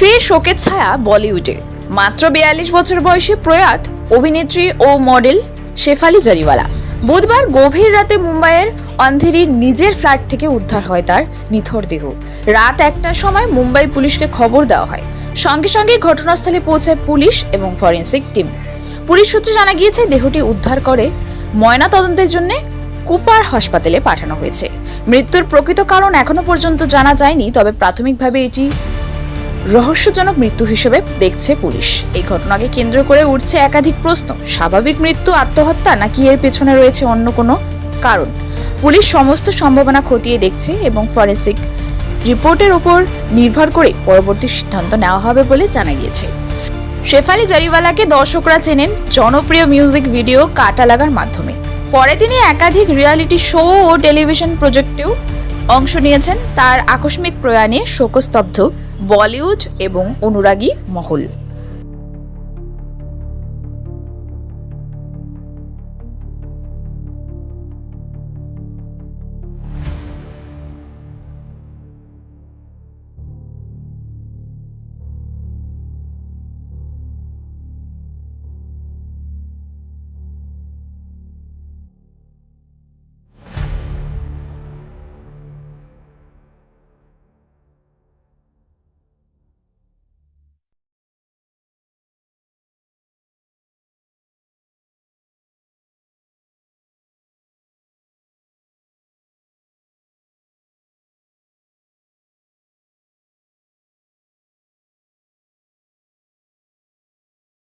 ফের শোকের ছায়া বলিউডে। মাত্র বিয়াল্লিশ বছর বয়সী প্রয়াত, অভিনেত্রী ও মডেল শেফালি জরিওয়ালা। বুধবার গভীর রাতে মুম্বাইয়ের অন্ধেরির নিজের ফ্ল্যাট থেকে উদ্ধার হয় তার নিথর দেহ। রাত একটার সময় মুম্বাই পুলিশকে খবর দেওয়া হয়। সঙ্গে সঙ্গে ঘটনাস্থলে পৌঁছায় পুলিশ এবং ফরেন্সিক টিম। পুলিশ সূত্রে জানা গিয়েছে, দেহটি উদ্ধার করে ময়না তদন্তের জন্য কুপার হাসপাতালে পাঠানো হয়েছে। মৃত্যুর প্রকৃত কারণ এখনও পর্যন্ত জানা যায়নি, তবে প্রাথমিকভাবে এটি রহস্যজনক মৃত্যু হিসেবে দেখছে পুলিশ। এই ঘটনাকে কেন্দ্র করে উঠছে একাধিক প্রশ্ন। স্বাভাবিক মৃত্যু, আত্মহত্যা নাকি এর পেছনে রয়েছে অন্য কোনো কারণ? পুলিশ সমস্ত সম্ভাবনা খতিয়ে দেখছে এবং ফরেন্সিক রিপোর্টের উপর নির্ভর করে পরবর্তী সিদ্ধান্ত নেওয়া হবে বলে জানা গিয়েছে। শেফালি জরিওয়ালাকে দর্শকরা চেনেন জনপ্রিয় মিউজিক ভিডিও কাটা লাগার মাধ্যমে। পরে তিনি একাধিক রিয়ালিটি শো ও টেলিভিশন প্রজেক্টেও অংশ নিয়েছেন। তার আকস্মিক প্রয়াণে শোকস্তব্ধ বলিউড এবং অনুরাগী মহল।